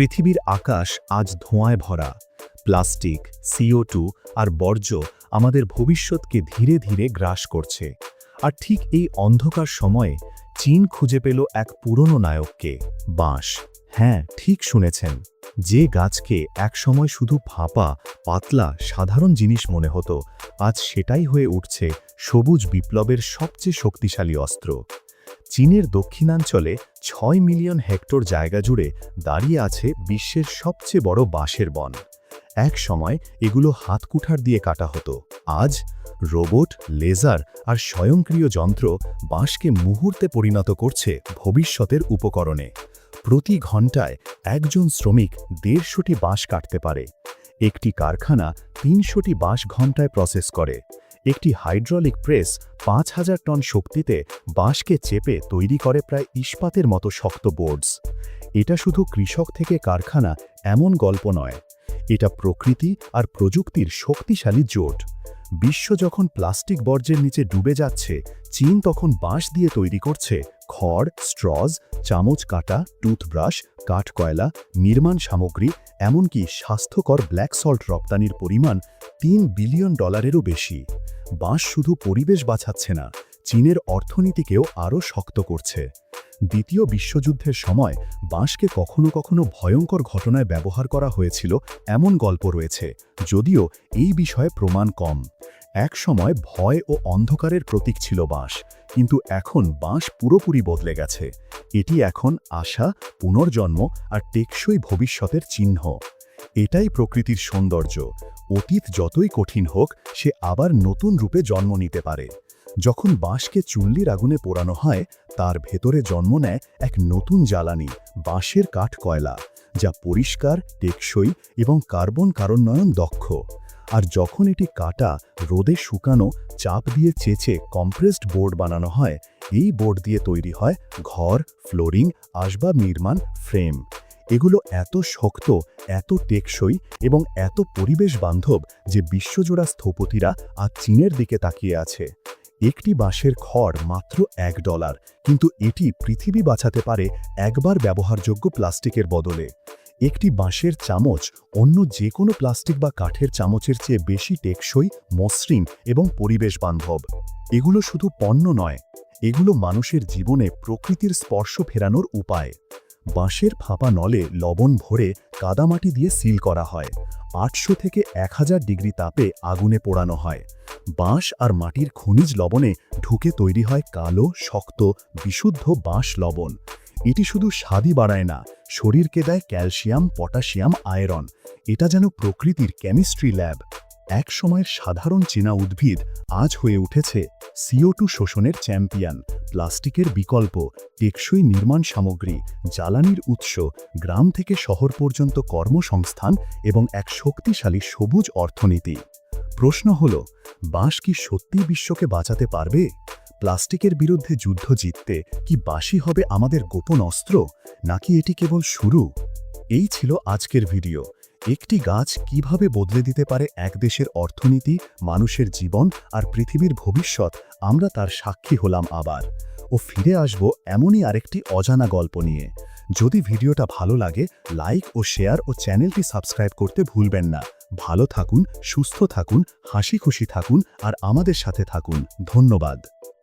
পৃথিবীর আকাশ আজ ধোঁয়ায় ভরা। প্লাস্টিক সিও আর বর্জ্য আমাদের ভবিষ্যৎকে ধীরে ধীরে গ্রাস করছে। আর ঠিক এই অন্ধকার সময়ে চীন খুঁজে পেল এক পুরনো নায়ককে। বাঁশ। হ্যাঁ ঠিক শুনেছেন। যে গাছকে একসময় শুধু ফাঁপা, পাতলা, সাধারণ জিনিস মনে হতো, আজ সেটাই হয়ে উঠছে সবুজ বিপ্লবের সবচেয়ে শক্তিশালী অস্ত্র। চীনের দক্ষিণাঞ্চলে ছয় মিলিয়ন হেক্টর জায়গা জুড়ে দাঁড়িয়ে আছে বিশ্বের সবচেয়ে বড় বাঁশের বন। এক সময় এগুলো হাতকুঠার দিয়ে কাটা হতো। আজ রোবট, লেজার আর স্বয়ংক্রিয় যন্ত্র বাঁশকে মুহূর্তে পরিণত করছে ভবিষ্যতের উপকরণে। প্রতি ঘন্টায় একজন শ্রমিক দেড়শোটি বাঁশ কাটতে পারে। একটি কারখানা তিনশোটি বাঁশ ঘন্টায় প্রসেস করে। একটি হাইড্রোলিক প্রেস পাঁচ হাজার টন শক্তিতে বাঁশকে চেপে তৈরি করে প্রায় ইস্পাতের মতো শক্ত বোর্ডস এটা শুধু কৃষক থেকে কারখানা এমন গল্প নয়, এটা প্রকৃতি আর প্রযুক্তির শক্তিশালী জোট। বিশ্ব যখন প্লাস্টিক বর্জ্যের নিচে ডুবে যাচ্ছে, চীন তখন বাঁশ দিয়ে তৈরি করছে খড়, স্ট্রজ, চামচ কাটা, টুথব্রাশ, কাঠকয়লা, নির্মাণ সামগ্রী, এমনকি স্বাস্থ্যকর ব্ল্যাক সল্ট রপ্তানির পরিমাণ তিন বিলিয়ন ডলারেরও বেশি। বাঁশ শুধু পরিবেশ বাঁচাচ্ছে না, চীনের অর্থনীতিকেও আরও শক্ত করছে। দ্বিতীয় বিশ্বযুদ্ধের সময় বাঁশকে কখনো কখনো ভয়ঙ্কর ঘটনায় ব্যবহার করা হয়েছিল এমন গল্প রয়েছে, যদিও এই বিষয়ে প্রমাণ কম। এক সময় ভয় ও অন্ধকারের প্রতীক ছিল বাঁশ, কিন্তু এখন বাঁশ পুরোপুরি বদলে গেছে। এটি এখন আশা, পুনর্জন্ম আর টেকসই ভবিষ্যতের চিহ্ন। এটাই প্রকৃতির সৌন্দর্য। অতীত যতই কঠিন হোক, সে আবার নতুন রূপে জন্ম নিতে পারে। যখন বাঁশকে চুল্লির আগুনে পোড়ানো হয়, তার ভেতরে জন্ম নেয় এক নতুন জ্বালানি, বাঁশের কাঠ কয়লা, যা পরিষ্কার, টেকসই এবং কার্বন কারণনয়ন দক্ষ। আর যখন এটি কাটা, রোদে শুকানো, চাপ দিয়ে চেচে কম্প্রেসড বোর্ড বানানো হয়, এই বোর্ড দিয়ে তৈরি হয় ঘর, ফ্লোরিং, আসবাব নির্মাণ, ফ্রেম। এগুলো এত শক্ত, এত টেকসই এবং এত পরিবেশ বান্ধব যে বিশ্বজোড়া স্থপতিরা আজ চীনের দিকে তাকিয়ে আছে। একটি বাঁশের খড় মাত্র এক ডলার, কিন্তু এটি পৃথিবী বাঁচাতে পারে একবার ব্যবহারযোগ্য প্লাস্টিকের বদলে। একটি বাঁশের চামচ অন্য যে কোনো প্লাস্টিক বা কাঠের চামচের চেয়ে বেশি টেকসই, মসৃণ এবং পরিবেশ বান্ধব। এগুলো শুধু পণ্য নয়, এগুলো মানুষের জীবনে প্রকৃতির স্পর্শ ফেরানোর উপায়। বাঁশের ফাঁপা নলে লবণ ভরে কাদামাটি দিয়ে সিল করা হয়। আটশো থেকে এক হাজার ডিগ্রি তাপে আগুনে পোড়ানো হয়। বাঁশ আর মাটির খনিজ লবণে ঢুকে তৈরি হয় কালো, শক্ত, বিশুদ্ধ বাঁশ লবণ। এটি শুধু স্বাদই বাড়ায় না, শরীরকে দেয় ক্যালসিয়াম, পটাশিয়াম, আয়রন। এটা যেন প্রকৃতির কেমিস্ট্রি ল্যাব। এক সময়ের সাধারণ চেনা উদ্ভিদ আজ হয়ে উঠেছে সিও টু শোষণের চ্যাম্পিয়ন। প্লাস্টিকের বিকল্প, টেকসই নির্মাণ সামগ্রী, জ্বালানির উৎস, গ্রাম থেকে শহর পর্যন্ত কর্মসংস্থান এবং এক শক্তিশালী সবুজ অর্থনীতি। প্রশ্ন হল, বাঁশ কি সত্যিই বিশ্বকে বাঁচাতে পারবে? প্লাস্টিকের বিরুদ্ধে যুদ্ধ জিততে কি বাঁশই হবে আমাদের গোপন অস্ত্র, নাকি এটি কেবল শুরু? এই ছিল আজকের ভিডিও। একটি গাছ কীভাবে বদলে দিতে পারে এক দেশের অর্থনীতি, মানুষের জীবন আর পৃথিবীর ভবিষ্যৎ, আমরা তার সাক্ষী হলাম আবার। ও ফিরে আসব এমনই আরেকটি অজানা গল্প নিয়ে। যদি ভিডিওটা ভালো লাগে, লাইক ও শেয়ার ও চ্যানেলটি সাবস্ক্রাইব করতে ভুলবেন না। ভালো থাকুন, সুস্থ থাকুন হাসি খুশি থাকুন আর আমাদের সাথে থাকুন। ধন্যবাদ।